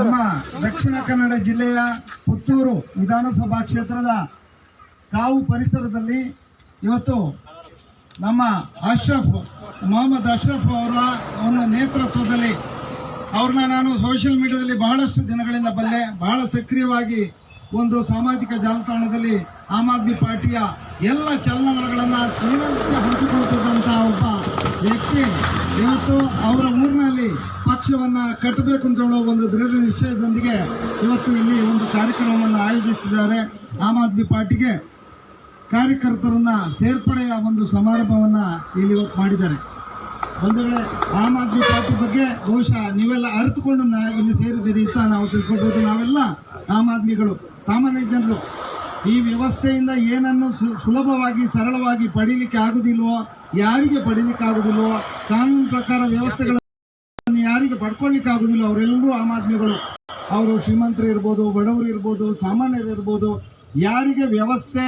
ನಮ್ಮ ದಕ್ಷಿಣ ಕನ್ನಡ ಜಿಲ್ಲೆಯ ಪುತ್ತೂರು ವಿಧಾನಸಭಾ ಕ್ಷೇತ್ರದ ಕಾವು ಪರಿಸರದಲ್ಲಿ ಇವತ್ತು ನಮ್ಮ ಅಶ್ರಫ್, ಮೊಹಮ್ಮದ್ ಅಶ್ರಫ್ ಅವರ ಒಂದು ನೇತೃತ್ವದಲ್ಲಿ ಅವ್ರನ್ನ ನಾನು ಸೋಷಿಯಲ್ ಮೀಡಿಯಾದಲ್ಲಿ ಬಹಳಷ್ಟು ದಿನಗಳಿಂದ ಬಲ್ಲೆ, ಬಹಳ ಸಕ್ರಿಯವಾಗಿ ಒಂದು ಸಾಮಾಜಿಕ ಜಾಲತಾಣದಲ್ಲಿ ಆಮ್ ಆದ್ಮಿ ಪಾರ್ಟಿಯ ಎಲ್ಲ ಚಲನವಲಗಳನ್ನು ದಿನನಿತ್ಯ ಹಂಚಿಕೊಳ್ತಿದ್ದಂತಹ ಒಬ್ಬ ವ್ಯಕ್ತಿ ಇವತ್ತು ಅವರ ಊರಿನಲ್ಲಿ ಪಕ್ಷವನ್ನ ಕಟ್ಟಬೇಕು ಅಂತ ಹೇಳೋ ಒಂದು ದೃಢ ನಿಶ್ಚಯದೊಂದಿಗೆ ಇವತ್ತು ಇಲ್ಲಿ ಒಂದು ಕಾರ್ಯಕ್ರಮವನ್ನು ಆಯೋಜಿಸಿದ್ದಾರೆ ಆಮ್ ಆದ್ಮಿ ಪಾರ್ಟಿಗೆ ಕಾರ್ಯಕರ್ತರನ್ನ ಸೇರ್ಪಡೆಯ ಒಂದು ಸಮಾರಂಭವನ್ನ ಇಲ್ಲಿ ಇವತ್ತು ಮಾಡಿದ್ದಾರೆ. ಒಂದು ವೇಳೆ ಆಮ್ ಆದ್ಮಿ ಪಾರ್ಟಿ ಬಗ್ಗೆ ಬಹುಶಃ ನೀವೆಲ್ಲ ಅರಿತುಕೊಂಡು ಇಲ್ಲಿ ಸೇರಿದ್ದೀರಿ ಅಂತ ನಾವು ತಿಳ್ಕೊಳ್ಬೋದು. ನಾವೆಲ್ಲ ಆಮ್ ಆದ್ಮಿಗಳು, ಸಾಮಾನ್ಯ ಜನರು. ಈ ವ್ಯವಸ್ಥೆಯಿಂದ ಏನನ್ನು ಸುಲಭವಾಗಿ, ಸರಳವಾಗಿ ಪಡೀಲಿಕ್ಕೆ ಆಗುದಿಲ್ವೋ, ಯಾರಿಗೆ ಪಡೀಲಿಕ್ಕೆ ಆಗುದಿಲ್ವೋ, ಕಾನೂನು ಪ್ರಕಾರ ವ್ಯವಸ್ಥೆಗಳನ್ನು ಯಾರಿಗೆ ಪಡ್ಕೊಳ್ಳಿಕ್ಕೆ ಆಗುದಿಲ್ಲ. ಅವರೆಲ್ಲರೂ ಆಮ್ ಆದ್ಮಿಗಳು. ಅವರು ಶ್ರೀಮಂತರು ಇರ್ಬೋದು ಬಡವರು ಇರ್ಬೋದು ಸಾಮಾನ್ಯರು ಇರ್ಬೋದು ಯಾರಿಗೆ ವ್ಯವಸ್ಥೆ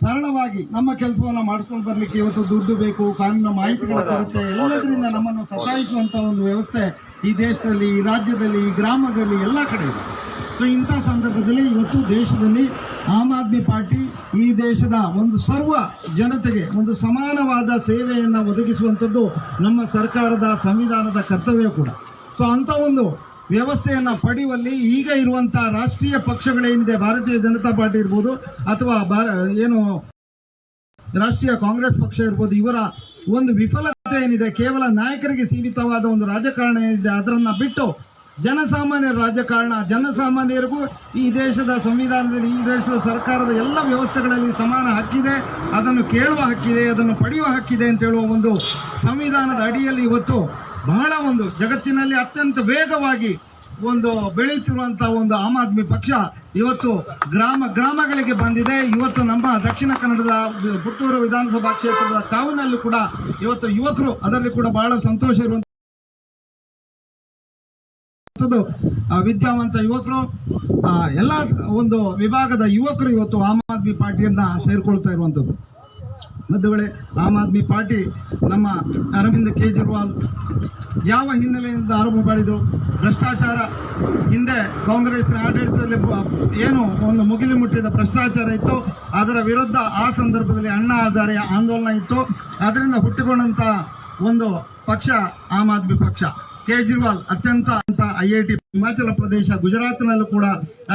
ಸರಳವಾಗಿ ನಮ್ಮ ಕೆಲಸವನ್ನ ಮಾಡ್ಕೊಂಡು ಬರ್ಲಿಕ್ಕೆ ಇವತ್ತು ದುಡ್ಡು ಬೇಕು ಕಾನೂನು ಮಾಹಿತಿಗಳ ಕೊರತೆ ಎಲ್ಲದರಿಂದ ನಮ್ಮನ್ನು ಸತಾಯಿಸುವಂತ ಒಂದು ವ್ಯವಸ್ಥೆ ಈ ದೇಶದಲ್ಲಿ ಈ ರಾಜ್ಯದಲ್ಲಿ ಈ ಗ್ರಾಮದಲ್ಲಿ ಎಲ್ಲ ಕಡೆ ಇದೆ. ಸೊ ಇಂಥ ಸಂದರ್ಭದಲ್ಲಿ ಇವತ್ತು ದೇಶದಲ್ಲಿ ಆಮ್ ಆದ್ಮಿ ಪಾರ್ಟಿ ಈ ದೇಶದ ಒಂದು ಸರ್ವ ಜನತೆಗೆ ಒಂದು ಸಮಾನವಾದ ಸೇವೆಯನ್ನು ಒದಗಿಸುವಂಥದ್ದು ನಮ್ಮ ಸರ್ಕಾರದ ಸಂವಿಧಾನದ ಕರ್ತವ್ಯ ಕೂಡ. ಸೊ ಅಂಥ ಒಂದು ವ್ಯವಸ್ಥೆಯನ್ನು ಪಡೆಯುವಲ್ಲಿ ಈಗ ಇರುವಂತಹ ರಾಷ್ಟ್ರೀಯ ಪಕ್ಷಗಳೇನಿದೆ ಭಾರತೀಯ ಜನತಾ ಪಾರ್ಟಿ ಇರ್ಬೋದು ಅಥವಾ ಭಾರ, ಏನು ರಾಷ್ಟ್ರೀಯ ಕಾಂಗ್ರೆಸ್ ಪಕ್ಷ ಇರ್ಬೋದು, ಇವರ ಒಂದು ವಿಫಲತೆ ಏನಿದೆ, ಕೇವಲ ನಾಯಕರಿಗೆ ಸೀಮಿತವಾದ ಒಂದು ರಾಜಕಾರಣ ಏನಿದೆ, ಅದರನ್ನು ಬಿಟ್ಟು ಜನಸಾಮಾನ್ಯರ ರಾಜಕಾರಣ, ಜನಸಾಮಾನ್ಯರಿಗೂ ಈ ದೇಶದ ಸಂವಿಧಾನದಲ್ಲಿ, ಈ ದೇಶದ ಸರ್ಕಾರದ ಎಲ್ಲ ವ್ಯವಸ್ಥೆಗಳಲ್ಲಿ ಸಮಾನ ಹಕ್ಕಿದೆ, ಅದನ್ನು ಕೇಳುವ ಹಕ್ಕಿದೆ, ಅದನ್ನು ಪಡೆಯುವ ಹಕ್ಕಿದೆ ಅಂತ ಹೇಳುವ ಒಂದು ಸಂವಿಧಾನದ ಅಡಿಯಲ್ಲಿ ಇವತ್ತು ಬಹಳ ಒಂದು ಜಗತ್ತಿನಲ್ಲಿ ಅತ್ಯಂತ ವೇಗವಾಗಿ ಒಂದು ಬೆಳೆಯುತ್ತಿರುವಂತಹ ಒಂದು ಆಮ್ ಆದ್ಮಿ ಪಕ್ಷ ಇವತ್ತು ಗ್ರಾಮ, ಗ್ರಾಮಗಳಿಗೆ ಬಂದಿದೆ. ಇವತ್ತು ನಮ್ಮ ದಕ್ಷಿಣ ಕನ್ನಡದ ಪುತ್ತೂರು ವಿಧಾನಸಭಾ ಕ್ಷೇತ್ರದ ಕಾವಿನಲ್ಲೂ ಕೂಡ ಇವತ್ತು ಯುವಕರು ಅದರಲ್ಲಿ ಕೂಡ ಬಹಳ ಸಂತೋಷ ಇರುವಂತ ವಿದ್ಯಾವಂತ ಯುವಕರು ಎಲ್ಲ ಒಂದು ವಿಭಾಗದ ಯುವಕರು ಇವತ್ತು ಆಮ್ ಆದ್ಮಿ ಪಾರ್ಟಿಯನ್ನ ಸೇರ್ಕೊಳ್ತಾ ಬಂಧುಗಳೇ ಆಮ್ ಆದ್ಮಿ ಪಾರ್ಟಿ ನಮ್ಮ ಅರವಿಂದ್ ಕೇಜ್ರಿವಾಲ್ ಯಾವ ಹಿನ್ನೆಲೆಯಿಂದ ಆರೋಪ ಮಾಡಿದ್ರು? ಭ್ರಷ್ಟಾಚಾರ ಹಿಂದೆ ಕಾಂಗ್ರೆಸ್ನ ಆಡಳಿತದಲ್ಲಿ ಏನು ಒಂದು ಮುಗಿಲು ಮುಟ್ಟಿದ ಭ್ರಷ್ಟಾಚಾರ ಇತ್ತು. ಅದರ ವಿರುದ್ಧ ಆ ಸಂದರ್ಭದಲ್ಲಿ ಅಣ್ಣಾ ಹಜಾರೆ ಆಂದೋಲನ ಇತ್ತು. ಅದರಿಂದ ಹುಟ್ಟಿಕೊಂಡಂಥ ಒಂದು ಪಕ್ಷ ಆಮ್ ಆದ್ಮಿ ಪಕ್ಷ. ಕೇಜ್ರಿವಾಲ್ ಅತ್ಯಂತ ಅಂತ I I T Himachal Pradesh ಗುಜರಾತ್ನಲ್ಲೂ ಕೂಡ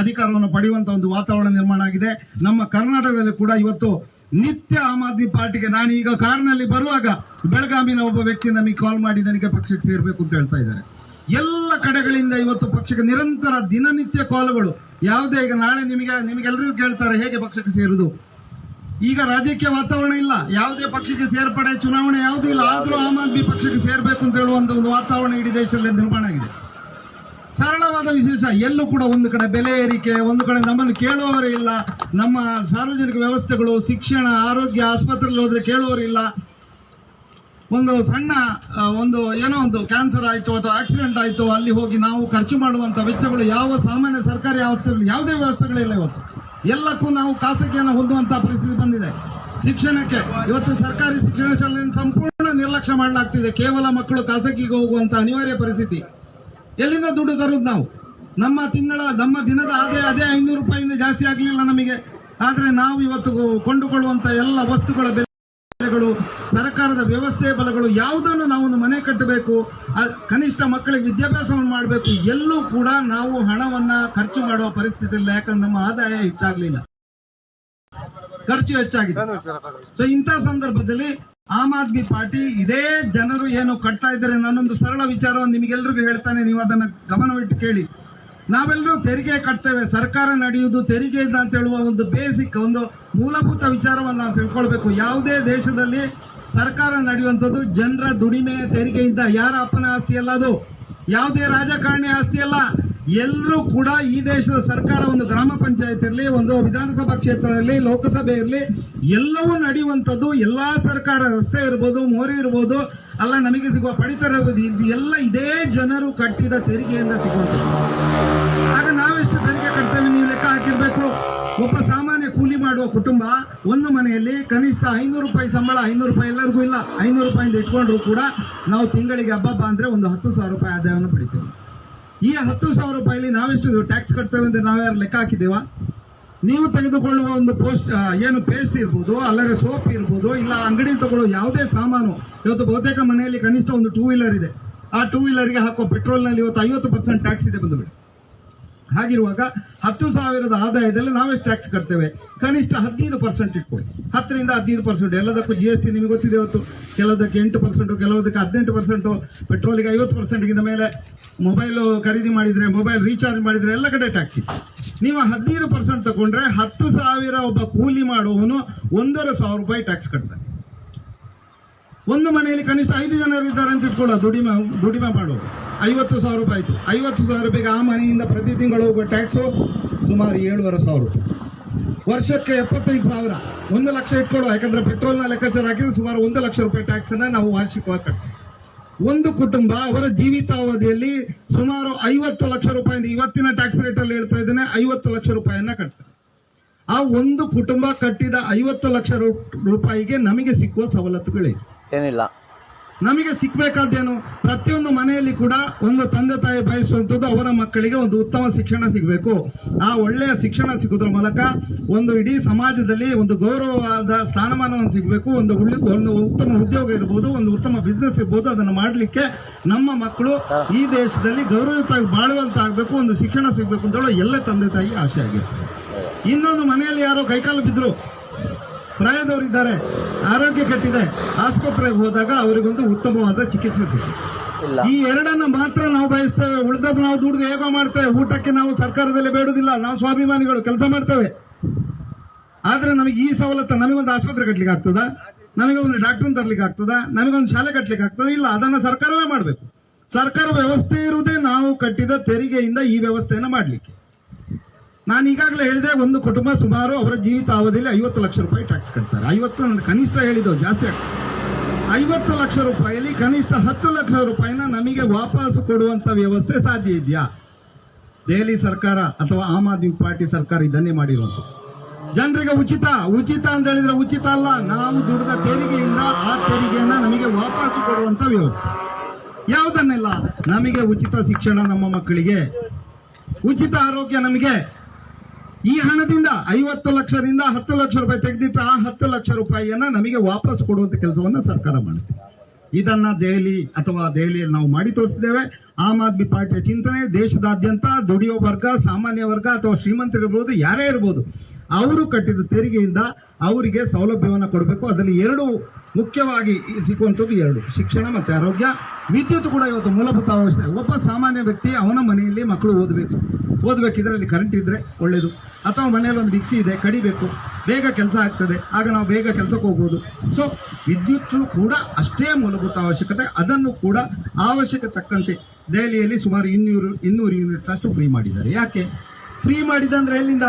ಅಧಿಕಾರವನ್ನು ಪಡೆಯುವಂಥ ಒಂದು ವಾತಾವರಣ ನಿರ್ಮಾಣ ಆಗಿದೆ. ನಮ್ಮ ಕರ್ನಾಟಕದಲ್ಲಿ ಕೂಡ ಇವತ್ತು ನಿತ್ಯ ಆಮ್ ಆದ್ಮಿ ಪಾರ್ಟಿಗೆ ನಾನು ಈಗ ಕಾರ್ನಲ್ಲಿ ಬರುವಾಗ ಬೆಳಗಾವಿನ ಒಬ್ಬ ವ್ಯಕ್ತಿ ನಮಗೆ ಕಾಲ್ ಮಾಡಿ ನನಗೆ ಪಕ್ಷಕ್ಕೆ ಸೇರಬೇಕು ಅಂತ ಹೇಳ್ತಾ ಇದ್ದಾರೆ. ಎಲ್ಲ ಕಡೆಗಳಿಂದ ಇವತ್ತು ಪಕ್ಷಕ್ಕೆ ನಿರಂತರ ದಿನನಿತ್ಯ ಕಾಲುಗಳು ಯಾವುದೇ ಈಗ ನಾಳೆ ನಿಮಗೆ ನಿಮಗೆಲ್ಲರಿಗೂ ಕೇಳ್ತಾರೆ ಹೇಗೆ ಪಕ್ಷಕ್ಕೆ ಸೇರುದು. ಈಗ ರಾಜಕೀಯ ವಾತಾವರಣ ಇಲ್ಲ. ಯಾವುದೇ ಪಕ್ಷಕ್ಕೆ ಸೇರ್ಪಡೆ ಚುನಾವಣೆ ಯಾವುದೂ ಇಲ್ಲ. ಆದರೂ ಆಮ್ ಆದ್ಮಿ ಪಕ್ಷಕ್ಕೆ ಸೇರ್ಬೇಕು ಅಂತ ಹೇಳುವ ಒಂದು ವಾತಾವರಣ ಇಡೀ ದೇಶದಲ್ಲಿ ನಿರ್ಮಾಣ ಆಗಿದೆ. ಸರಳವಾದ ವಿಶೇಷ, ಎಲ್ಲೂ ಕೂಡ ಒಂದು ಕಡೆ ಬೆಲೆ ಏರಿಕೆ, ಒಂದು ಕಡೆ ನಮ್ಮನ್ನು ಕೇಳುವವರೇ ಇಲ್ಲ. ನಮ್ಮ ಸಾರ್ವಜನಿಕ ವ್ಯವಸ್ಥೆಗಳು, ಶಿಕ್ಷಣ, ಆರೋಗ್ಯ, ಆಸ್ಪತ್ರೆಯಲ್ಲಿ ಹೋದ್ರೆ ಕೇಳುವವರಿಲ್ಲ ಒಂದು ಸಣ್ಣ ಒಂದು ಏನೋ ಒಂದು ಕ್ಯಾನ್ಸರ್ ಆಯಿತು ಅಥವಾ ಆಕ್ಸಿಡೆಂಟ್ ಆಯಿತು, ಅಲ್ಲಿ ಹೋಗಿ ನಾವು ಖರ್ಚು ಮಾಡುವಂಥ ವೆಚ್ಚಗಳು ಯಾವ ಸಾಮಾನ್ಯ ಸರ್ಕಾರಿ ಆಸ್ಪತ್ರೆಗಳು ಯಾವುದೇ ವ್ಯವಸ್ಥೆಗಳಿಲ್ಲ ಇವತ್ತು. ಎಲ್ಲಕ್ಕೂ ನಾವು ಖಾಸಗಿಯನ್ನು ಹೊಂದುವಂಥ ಪರಿಸ್ಥಿತಿ ಬಂದಿದೆ. ಶಿಕ್ಷಣಕ್ಕೆ ಇವತ್ತು ಸರ್ಕಾರಿ ಶಿಕ್ಷಣ ಶಾಲೆಯನ್ನು ಸಂಪೂರ್ಣ ನಿರ್ಲಕ್ಷ್ಯ ಮಾಡಲಾಗ್ತಿದೆ. ಕೇವಲ ಮಕ್ಕಳು ಖಾಸಗಿಗೆ ಹೋಗುವಂಥ ಅನಿವಾರ್ಯ ಪರಿಸ್ಥಿತಿ. ಎಲ್ಲಿಂದ ದುಡ್ಡು ತರೋದು ನಾವು? ನಮ್ಮ ತಿಂಗಳ ನಮ್ಮ ದಿನದ ಆದಾಯ ಅದೇ ಐನೂರು ರೂಪಾಯಿಂದ ಜಾಸ್ತಿ ಆಗಲಿಲ್ಲ ನಮಗೆ. ಆದರೆ ನಾವು ಇವತ್ತು ಕೊಂಡುಕೊಳ್ಳುವಂಥ ಎಲ್ಲ ವಸ್ತುಗಳ ಬೆಲೆಗಳು ಸರ್ಕಾರದ ವ್ಯವಸ್ಥೆ ಬಲಗಳು ಯಾವುದನ್ನು ನಾವು ಒಂದು ಮನೆ ಕಟ್ಟಬೇಕು ಕನಿಷ್ಠ ಮಕ್ಕಳಿಗೆ ವಿದ್ಯಾಭ್ಯಾಸವನ್ನು ಮಾಡಬೇಕು ಎಲ್ಲೂ ಕೂಡ ನಾವು ಹಣವನ್ನು ಖರ್ಚು ಮಾಡುವ ಪರಿಸ್ಥಿತಿ ಇಲ್ಲ ಯಾಕಂದ್ರೆ ನಮ್ಮ ಆದಾಯ ಹೆಚ್ಚಾಗಲಿಲ್ಲ. ಖರ್ಚು ಹೆಚ್ಚಾಗಿದೆ. ಸೊ ಇಂಥ ಸಂದರ್ಭದಲ್ಲಿ ಆಮ್ ಆದ್ಮಿ ಪಾರ್ಟಿ, ಇದೇ ಜನರು ಏನು ಕಟ್ತಾ ಇದ್ದಾರೆ ನಾನೊಂದು ಸರಳ ವಿಚಾರವನ್ನು ನಿಮಗೆಲ್ಲರಿಗೂ ಹೇಳ್ತಾನೆ, ನೀವು ಅದನ್ನು ಗಮನವಿಟ್ಟು ಕೇಳಿ. ನಾವೆಲ್ಲರೂ ತೆರಿಗೆ ಕಟ್ತೇವೆ, ಸರ್ಕಾರ ನಡೆಯುವುದು ತೆರಿಗೆಯಿಂದ ಅಂತ ಹೇಳುವ ಒಂದು ಬೇಸಿಕ್ ಒಂದು ಮೂಲಭೂತ ವಿಚಾರವನ್ನು ನಾವು ತಿಳ್ಕೊಳ್ಬೇಕು. ಯಾವುದೇ ದೇಶದಲ್ಲಿ ಸರ್ಕಾರ ನಡೆಯುವಂಥದ್ದು ಜನರ ದುಡಿಮೆ, ತೆರಿಗೆಯಿಂದ ಯಾರ ಅಪ್ಪನ ಆಸ್ತಿ ಅಲ್ಲ ಅದು. ಯಾವುದೇ ರಾಜಕಾರಣಿ ಆಸ್ತಿ ಅಲ್ಲ. ಎಲ್ಲರೂ ಕೂಡ ಈ ದೇಶದ ಸರ್ಕಾರ ಒಂದು ಗ್ರಾಮ ಪಂಚಾಯತ್ ಇರಲಿ, ಒಂದು ವಿಧಾನಸಭಾ ಕ್ಷೇತ್ರ ಇರಲಿ, ಲೋಕಸಭೆ ಇರಲಿ, ಎಲ್ಲವೂ ನಡೆಯುವಂಥದ್ದು ಎಲ್ಲ ಸರ್ಕಾರ ರಸ್ತೆ ಇರ್ಬೋದು, ಮೋರಿ ಇರ್ಬೋದು, ಅಲ್ಲ ನಮಗೆ ಸಿಗುವ ಪಡಿತರ ಇರ್ಬೋದು ಎಲ್ಲ ಇದೇ ಜನರು ಕಟ್ಟಿದ ತೆರಿಗೆಯಿಂದ ಸಿಗುವಂಥದ್ದು. ಆಗ ನಾವೆಷ್ಟು ತೆರಿಗೆ ಕಟ್ತೇವೆ ನೀವು ಲೆಕ್ಕ ಹಾಕಿರ್ಬೇಕು? ಒಬ್ಬ ಸಾಮಾನ್ಯ ಕೂಲಿ ಮಾಡುವ ಕುಟುಂಬ, ಒಂದು ಮನೆಯಲ್ಲಿ ಕನಿಷ್ಠ ಐನೂರು ರೂಪಾಯಿ ಸಂಬಳ, ಐನೂರು ರೂಪಾಯಿ ಎಲ್ಲರಿಗೂ ಇಲ್ಲ, ಐನೂರು ರೂಪಾಯಿಂದ ಇಟ್ಕೊಂಡ್ರು ಕೂಡ ನಾವು ತಿಂಗಳಿಗೆ ಹಬ್ಬ ಅಂದರೆ ಒಂದು ಹತ್ತು ಸಾವಿರ ರೂಪಾಯಿ ಆದಾಯವನ್ನು ಪಡಿತೇವೆ. ಈ ಹತ್ತು ಸಾವಿರ ರೂಪಾಯಿಲಿ ನಾವೆಷ್ಟು ಟ್ಯಾಕ್ಸ್ ಕಟ್ತೇವೆ ಅಂತ ನಾವ್ಯಾರು ಲೆಕ್ಕ ಹಾಕಿದ್ದೇವ? ನೀವು ತೆಗೆದುಕೊಳ್ಳುವ ಒಂದು ಪೋಸ್ಟ್ ಏನು ಪೇಸ್ಟ್ ಇರ್ಬೋದು, ಅಲ್ಲದೆ ಸೋಪ್ ಇರ್ಬೋದು, ಇಲ್ಲ ಅಂಗಡಿ ತಗೊಳ್ಳೋ ಯಾವುದೇ ಸಾಮಾನು, ಇವತ್ತು ಬಹುತೇಕ ಮನೆಯಲ್ಲಿ ಕನಿಷ್ಠ ಒಂದು ಟೂ ವೀಲರ್ ಇದೆ. ಆ ಟೂ ವೀಲರ್ಗೆ ಹಾಕುವ ಪೆಟ್ರೋಲ್ನಲ್ಲಿ ಇವತ್ತು ಐವತ್ತು ಪರ್ಸೆಂಟ್ ಟ್ಯಾಕ್ಸ್ ಇದೆ ಬಂದು ಬಿಡಿ ಹಾಗಿರುವಾಗ ಹತ್ತು ಸಾವಿರದ ಆದಾಯದಲ್ಲಿ ನಾವೆಷ್ಟು ಟ್ಯಾಕ್ಸ್ ಕಟ್ತೇವೆ? ಕನಿಷ್ಠ ಹದಿನೈದು ಪರ್ಸೆಂಟ್ ಇಟ್ಕೊಳ್ಳಿ. ಹತ್ತರಿಂದ ಹದಿನೈದು ಪರ್ಸೆಂಟ್ ಎಲ್ಲದಕ್ಕೂ ಜಿ ಎಸ್ ಟಿ ನಿಮಗೆ ಗೊತ್ತಿದೆ ಇವತ್ತು. ಕೆಲವದಕ್ಕೆ ಎಂಟು ಪರ್ಸೆಂಟು ಕೆಲವದಕ್ಕೆ ಹದಿನೆಂಟು ಪರ್ಸೆಂಟು ಪೆಟ್ರೋಲಿಗೆ ಐವತ್ತು ಪರ್ಸೆಂಟ್ಗಿಂತ ಮೇಲೆ ಮೊಬೈಲ್ ಖರೀದಿ ಮಾಡಿದ್ರೆ, ಮೊಬೈಲ್ ರೀಚಾರ್ಜ್ ಮಾಡಿದ್ರೆ ಎಲ್ಲ ಕಡೆ ಟ್ಯಾಕ್ಸಿ ನೀವು ಹದಿನೈದು ಪರ್ಸೆಂಟ್ ತಗೊಂಡ್ರೆ ಹತ್ತು ಸಾವಿರ ಒಬ್ಬ ಕೂಲಿ ಮಾಡುವವನು ಒಂದೂವರೆ ಸಾವಿರ ರೂಪಾಯಿ ಟ್ಯಾಕ್ಸ್ ಕಟ್ತಾನೆ. ಒಂದು ಮನೆಯಲ್ಲಿ ಕನಿಷ್ಠ ಐದು ಜನರಿದ್ದಾರೆ ಅಂತ ಇಟ್ಕೊಳ್ಳೋ ದುಡಿಮೆ ದುಡಿಮೆ ಮಾಡೋದು. ಐವತ್ತು ಸಾವಿರ ರೂಪಾಯಿ ಆಯಿತು. ಐವತ್ತು ಸಾವಿರ ರೂಪಾಯಿಗೆ ಆ ಮನೆಯಿಂದ ಪ್ರತಿ ತಿಂಗಳು ಹೋಗುವ ಟ್ಯಾಕ್ಸು ಸುಮಾರು ಏಳುವರೆ ಸಾವಿರ ರೂಪಾಯಿ. ವರ್ಷಕ್ಕೆ ಎಪ್ಪತ್ತೈದು ಸಾವಿರ. ಒಂದು ಲಕ್ಷ ಇಟ್ಕೊಳ್ಳೋ, ಯಾಕಂದರೆ ಪೆಟ್ರೋಲ್ನ ಲೆಕ್ಕಾಚಾರ ಹಾಕಿದ್ರೆ ಸುಮಾರು ಒಂದು ಲಕ್ಷ ರೂಪಾಯಿ ಟ್ಯಾಕ್ಸನ್ನು ನಾವು ವಾರ್ಷಿಕವಾಗಿ ಕಟ್ತೀವಿ. ಒಂದು ಕುಟುಂಬ ಅವರ ಜೀವಿತಾವಧಿಯಲ್ಲಿ ಸುಮಾರು ಐವತ್ತು ಲಕ್ಷ ರೂಪಾಯಿ ಇವತ್ತಿನ ಟ್ಯಾಕ್ಸ್ ರೇಟ್ ಅಲ್ಲಿ ಹೇಳ್ತಾ ಇದ್ದೇನೆ, ಐವತ್ತು ಲಕ್ಷ ರೂಪಾಯಿಯನ್ನ ಕಟ್ತಾರೆ. ಆ ಒಂದು ಕುಟುಂಬ ಕಟ್ಟಿದ ಐವತ್ತು ಲಕ್ಷ ರೂಪಾಯಿಗೆ ನಮಗೆ ಸಿಕ್ಕುವ ಸವಲತ್ತುಗಳಿವೆ. ಏನಿಲ್ಲ. ನಮಗೆ ಸಿಗ್ಬೇಕಾದ್ದೇನು ಪ್ರತಿಯೊಂದು ಮನೆಯಲ್ಲಿ ಕೂಡ ಒಂದು ತಂದೆ ತಾಯಿ ಬಯಸುವಂಥದ್ದು ಅವರ ಮಕ್ಕಳಿಗೆ ಒಂದು ಉತ್ತಮ ಶಿಕ್ಷಣ ಸಿಗಬೇಕು. ಆ ಒಳ್ಳೆಯ ಶಿಕ್ಷಣ ಸಿಗೋದ್ರ ಮೂಲಕ ಒಂದು ಇಡೀ ಸಮಾಜದಲ್ಲಿ ಒಂದು ಗೌರವವಾದ ಸ್ಥಾನಮಾನವನ್ನು ಸಿಗಬೇಕು. ಒಂದು ಒಂದು ಉತ್ತಮ ಉದ್ಯೋಗ ಇರ್ಬೋದು, ಒಂದು ಉತ್ತಮ ಬಿಸ್ನೆಸ್ ಇರ್ಬೋದು, ಅದನ್ನು ಮಾಡಲಿಕ್ಕೆ ನಮ್ಮ ಮಕ್ಕಳು ಈ ದೇಶದಲ್ಲಿ ಗೌರವಯುತವಾಗಿ ಬಾಳುವಂತಾಗಬೇಕು, ಒಂದು ಶಿಕ್ಷಣ ಸಿಗಬೇಕು ಅಂತ ಹೇಳೋ ಎಲ್ಲ ತಂದೆ ತಾಯಿ ಆಗಿರ್ತದೆ ಇನ್ನೊಂದು ಮನೆಯಲ್ಲಿ ಯಾರೋ ಕೈಕಾಲು ಬಿದ್ದರು ಪ್ರಾಯದವರಿದ್ದಾರೆ. ಆರೋಗ್ಯ ಕಟ್ಟಿದೆ ಆಸ್ಪತ್ರೆಗೆ ಹೋದಾಗ ಅವರಿಗೊಂದು ಉತ್ತಮವಾದ ಚಿಕಿತ್ಸೆ ಸಿಗುತ್ತೆ. ಈ ಎರಡನ್ನ ಮಾತ್ರ ನಾವು ಬಯಸ್ತೇವೆ. ಉಳಿದದ್ದು ನಾವು ದುಡಿದು ಹೇಗೋ ಮಾಡ್ತೇವೆ. ಊಟಕ್ಕೆ ನಾವು ಸರ್ಕಾರದಲ್ಲಿ ಬೇಡುವುದಿಲ್ಲ. ನಾವು ಸ್ವಾಭಿಮಾನಿಗಳು ಕೆಲಸ ಮಾಡ್ತೇವೆ. ಆದ್ರೆ ನಮಗೆ ಈ ಸವಲತ್ತು ನಮಗೊಂದು ಆಸ್ಪತ್ರೆ ಕಟ್ಟಲಿಕ್ಕೆ ಆಗ್ತದ? ನಮಗೊಂದು ಡಾಕ್ಟರ್ ತರ್ಲಿಕ್ಕೆ ಆಗ್ತದ? ನಮಗೊಂದು ಶಾಲೆ ಕಟ್ಟಲಿಕ್ಕೆ ಆಗ್ತದ? ಇಲ್ಲ ಅದನ್ನ ಸರ್ಕಾರವೇ ಮಾಡಬೇಕು. ಸರ್ಕಾರ ವ್ಯವಸ್ಥೆ ಇರುವುದೇ ನಾವು ಕಟ್ಟಿದ ತೆರಿಗೆಯಿಂದ ಈ ವ್ಯವಸ್ಥೆಯನ್ನು ಮಾಡಲಿಕ್ಕೆ. ನಾನು ಈಗಾಗಲೇ ಹೇಳಿದೆ, ಒಂದು ಕುಟುಂಬ ಸುಮಾರು ಅವರ ಜೀವಿತ ಅವಧಿಯಲ್ಲಿ ಐವತ್ತು ಲಕ್ಷ ರೂಪಾಯಿ ಟ್ಯಾಕ್ಸ್ ಕಟ್ತಾರೆ. ಐವತ್ತು ನಾನು ಕನಿಷ್ಠ ಹೇಳಿದ್ದು ಜಾಸ್ತಿ ಆಗ್ತದೆ. ಐವತ್ತು ಲಕ್ಷ ರೂಪಾಯಿಯಲ್ಲಿ ಕನಿಷ್ಠ ಹತ್ತು ಲಕ್ಷ ರೂಪಾಯಿನ ನಮಗೆ ವಾಪಸ್ ಕೊಡುವಂತ ವ್ಯವಸ್ಥೆ ಸಾಧ್ಯ ಇದೆಯಾ? ದೆಹಲಿ ಸರ್ಕಾರ ಅಥವಾ ಆಮ್ ಆದ್ಮಿ ಪಾರ್ಟಿ ಸರ್ಕಾರ ಇದನ್ನೇ ಮಾಡಿರುವಂಥ ಜನರಿಗೆ ಉಚಿತ ಉಚಿತ ಅಂತ ಹೇಳಿದ್ರೆ ಉಚಿತ ಅಲ್ಲ, ನಾವು ದುಡಿದ ತೆರಿಗೆಯಿಂದ ಆ ತೆರಿಗೆಯನ್ನ ನಮಗೆ ವಾಪಸ್ ಕೊಡುವಂತ ವ್ಯವಸ್ಥೆ. ಯಾವುದನ್ನೆಲ್ಲ? ನಮಗೆ ಉಚಿತ ಶಿಕ್ಷಣ ನಮ್ಮ ಮಕ್ಕಳಿಗೆ, ಉಚಿತ ಆರೋಗ್ಯ ನಮಗೆ ಈ ಹಣದಿಂದ ಐವತ್ತು ಲಕ್ಷದಿಂದ ಹತ್ತು ಲಕ್ಷ ರೂಪಾಯಿ ತೆಗೆದಿಟ್ಟು ಆ ಹತ್ತು ಲಕ್ಷ ರೂಪಾಯಿಯನ್ನ ನಮಗೆ ವಾಪಸ್ ಕೊಡುವಂತ ಕೆಲಸವನ್ನ ಸರ್ಕಾರ ಮಾಡುತ್ತೆ. ಇದನ್ನ ದೆಹಲಿ ಅಥವಾ ದೆಹಲಿಯಲ್ಲಿ ನಾವು ಮಾಡಿ ತೋರಿಸಿದ್ದೇವೆ ಆಮ್ ಆದ್ಮಿ ಪಾರ್ಟಿಯ ಚಿಂತನೆ ದೇಶದಾದ್ಯಂತ ದುಡಿಯೋ ವರ್ಗ, ಸಾಮಾನ್ಯ ವರ್ಗ ಅಥವಾ ಶ್ರೀಮಂತರಿರ್ಬೋದು ಯಾರೇ ಇರ್ಬೋದು, ಅವರು ಕಟ್ಟಿದ ತೆರಿಗೆಯಿಂದ ಅವರಿಗೆ ಸೌಲಭ್ಯವನ್ನು ಕೊಡಬೇಕು. ಅದರಲ್ಲಿ ಎರಡು ಮುಖ್ಯವಾಗಿ ಸಿಕ್ಕುವಂಥದ್ದು ಎರಡು, ಶಿಕ್ಷಣ ಮತ್ತು ಆರೋಗ್ಯ. ವಿದ್ಯುತ್ ಕೂಡ ಇವತ್ತು ಮೂಲಭೂತ ಅವಶ್ಯಕತೆ. ಒಬ್ಬ ಸಾಮಾನ್ಯ ವ್ಯಕ್ತಿ ಅವನ ಮನೆಯಲ್ಲಿ ಮಕ್ಕಳು ಓದಬೇಕು. ಓದಬೇಕಿದ್ರೆ ಅಲ್ಲಿ ಕರೆಂಟ್ ಇದ್ದರೆ ಒಳ್ಳೇದು. ಅಥವಾ ಮನೆಯಲ್ಲಿ ಒಂದು ಮಿಕ್ಸಿ ಇದೆ, ಕಡಿಬೇಕು, ಬೇಗ ಕೆಲಸ ಆಗ್ತದೆ, ಆಗ ನಾವು ಬೇಗ ಕೆಲಸಕ್ಕೆ ಹೋಗ್ಬೋದು. ಸೊ ವಿದ್ಯುತ್ ಕೂಡ ಅಷ್ಟೇ ಮೂಲಭೂತ ಅವಶ್ಯಕತೆ, ಅದನ್ನು ಕೂಡ ಅವಶ್ಯಕ ತಕ್ಕಂತೆ ದೆಹಲಿಯಲ್ಲಿ ಸುಮಾರು ಇನ್ನೂರು ಇನ್ನೂರು ಯೂನಿಟ್ ಅಷ್ಟು ಫ್ರೀ ಮಾಡಿದ್ದಾರೆ. ಯಾಕೆ? ಫ್ರೀ ಮಾಡಿದಂದ್ರೆ ಎಲ್ಲಿಂದ?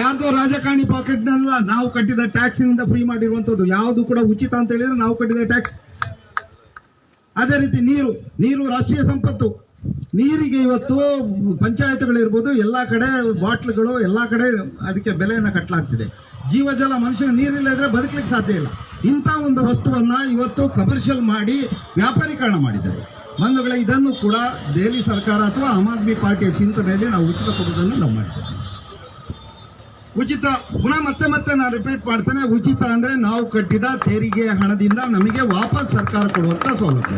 ಯಾವುದೋ ರಾಜಕಾರಣಿ ಪಾಕೆಟ್ನಲ್ಲ ನಾವು ಕಟ್ಟಿದ ಟ್ಯಾಕ್ಸಿನಿಂದ ಫ್ರೀ ಮಾಡಿರುವಂಥದ್ದು. ಯಾವುದು ಕೂಡ ಉಚಿತ ಅಂತ ಹೇಳಿದರೆ ನಾವು ಕಟ್ಟಿದ ಟ್ಯಾಕ್ಸ್. ಅದೇ ರೀತಿ ನೀರು ನೀರು ರಾಷ್ಟ್ರೀಯ ಸಂಪತ್ತು. ನೀರಿಗೆ ಇವತ್ತು ಪಂಚಾಯತ್ಗಳಿರ್ಬೋದು, ಎಲ್ಲ ಕಡೆ ಬಾಟ್ಲ್ಗಳು, ಎಲ್ಲ ಕಡೆ ಅದಕ್ಕೆ ಬೆಲೆಯನ್ನು ಕಟ್ಟಲಾಗ್ತಿದೆ ಜೀವಜಲ ಮನುಷ್ಯನ ನೀರಿಲ್ಲದ್ರೆ ಬದುಕಲಿಕ್ಕೆ ಸಾಧ್ಯ ಇಲ್ಲ. ಇಂಥ ಒಂದು ವಸ್ತುವನ್ನು ಇವತ್ತು ಕಮರ್ಷಿಯಲ್ ಮಾಡಿ ವ್ಯಾಪಾರೀಕರಣ ಮಾಡಿದ್ದಾರೆ. ಬಂಧುಗಳ, ಇದನ್ನು ಕೂಡ ದೆಹಲಿ ಸರ್ಕಾರ ಅಥವಾ ಆಮ್ ಆದ್ಮಿ ಪಾರ್ಟಿಯ ಚಿಂತನೆಯಲ್ಲಿ ನಾವು ಉಚಿತ ಕೊಡುವುದನ್ನು ನಾವು ಮಾಡ್ತೇವೆ. ಉಚಿತ ಪುನಃ ಮತ್ತೆ ಮತ್ತೆ ನಾನು ರಿಪೀಟ್ ಮಾಡ್ತೇನೆ, ಉಚಿತ ಅಂದರೆ ನಾವು ಕಟ್ಟಿದ ತೆರಿಗೆ ಹಣದಿಂದ ನಮಗೆ ವಾಪಸ್ ಸರ್ಕಾರ ಕೊಡುವಂಥ ಸೌಲಭ್ಯ.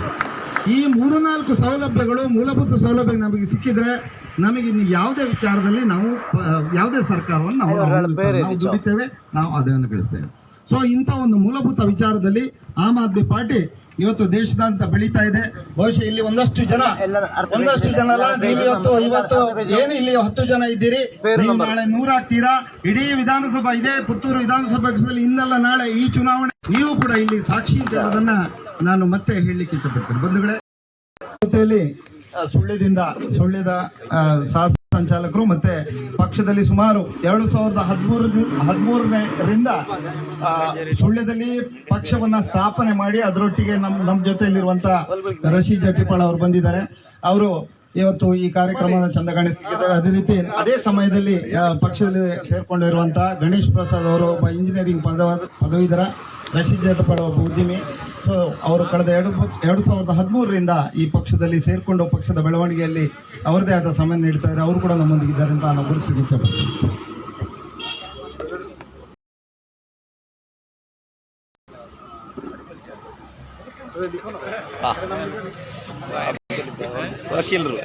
ಈ ಮೂರು ನಾಲ್ಕು ಸೌಲಭ್ಯಗಳು ಮೂಲಭೂತ ಸೌಲಭ್ಯ ನಮಗೆ ಸಿಕ್ಕಿದ್ರೆ ನಮಗೆ ಇನ್ನು ಯಾವುದೇ ವಿಚಾರದಲ್ಲಿ ನಾವು ಯಾವುದೇ ಸರ್ಕಾರವನ್ನು ನಾವು. ದುಡಿತೇವೆ ನಾವು ಆದಾಯವನ್ನು ಗಳಿಸ್ತೇವೆ ಸೊ ಇಂಥ ಒಂದು ಮೂಲಭೂತ ವಿಚಾರದಲ್ಲಿ ಆಮ್ ಆದ್ಮಿ ಪಾರ್ಟಿ ಇವತ್ತು ದೇಶದಂತ ಬೆಳೀತಾ ಇದೆ. ಬಹುಶಃ ಇಲ್ಲಿ ಒಂದಷ್ಟು ಜನ ಒಂದಷ್ಟು ಜನ ನೀವು ಇವತ್ತು ಇವತ್ತು ಏನು ಇಲ್ಲಿ ಹತ್ತು ಜನ ಇದ್ದೀರಿ. ನೀವು. ನಾಳೆ ನೂರಾಗ್ತೀರಾ? ಇಡೀ ವಿಧಾನಸಭಾ ಇದೆ ಪುತ್ತೂರು ವಿಧಾನಸಭಾ ಕ್ಷೇತ್ರದಲ್ಲಿ ಇನ್ನೆಲ್ಲ ನಾಳೆ ಈ ಚುನಾವಣೆ. ನೀವು ಕೂಡ ಇಲ್ಲಿ ಸಾಕ್ಷಿ ನಾನು ಮತ್ತೆ ಹೇಳಲಿಕ್ಕೆ ಇಷ್ಟಪಡ್ತೇನೆ. ಬಂಧುಗಳೇ, ಜೊತೆಯಲ್ಲಿ ಸುಳ್ಳ್ಯದಿಂದ ಸುಳ್ಳ್ಯದ ಸಾ ಸಂಚಾಲಕರು ಮತ್ತೆ ಪಕ್ಷದಲ್ಲಿ ಸುಮಾರು ಎರಡು ಸಾವಿರದ ಹದಿಮೂರು ಹದಿಮೂರನೇರಿಂದ ಸುಳ್ಳ್ಯದಲ್ಲಿ ಪಕ್ಷವನ್ನ ಸ್ಥಾಪನೆ ಮಾಡಿ ಅದರೊಟ್ಟಿಗೆ ನಮ್ ನಮ್ಮ ಜೊತೆಯಲ್ಲಿರುವಂತ ರಶೀದ್ ಜಟ್ಟಿಪಾಳ್ ಅವರು ಬಂದಿದ್ದಾರೆ. ಅವರು ಇವತ್ತು ಈ ಕಾರ್ಯಕ್ರಮವನ್ನು ಚಂದಗಾಣಿಸ್ತಿದ್ದಾರೆ ಅದೇ ರೀತಿ, ಅದೇ ಸಮಯದಲ್ಲಿ ಪಕ್ಷದಲ್ಲಿ ಸೇರ್ಕೊಂಡಿರುವಂತಹ ಗಣೇಶ್ ಪ್ರಸಾದ್ ಅವರು ಒಬ್ಬ ಇಂಜಿನಿಯರಿಂಗ್ ಪದವ, ಪದವೀಧರ, ರಶೀದ್ ಜಟ್ಟಿಪಾಳ್ ಒಬ್ಬ ಉದ್ಯಮಿ. ಅವರು ಕಳೆದ ಎರಡು ಎರಡು ಸಾವಿರದ ಹದಿಮೂರರಿಂದ ಈ ಪಕ್ಷದಲ್ಲಿ ಸೇರಿಕೊಂಡು ಪಕ್ಷದ ಬೆಳವಣಿಗೆಯಲ್ಲಿ ಅವರದೇ ಆದ ಸಮಯ ನೀಡ್ತಾ ಇದ್ದಾರೆ. ಅವರು ಕೂಡ ನಮ್ಮೊಂದಿಗಿದ್ದಾರೆ ಅಂತ ನಾನು ಗುರುತಿಸಿ ಇಚ್ಛೆಪಡ್ತೀನಿ ವಕೀಲರು.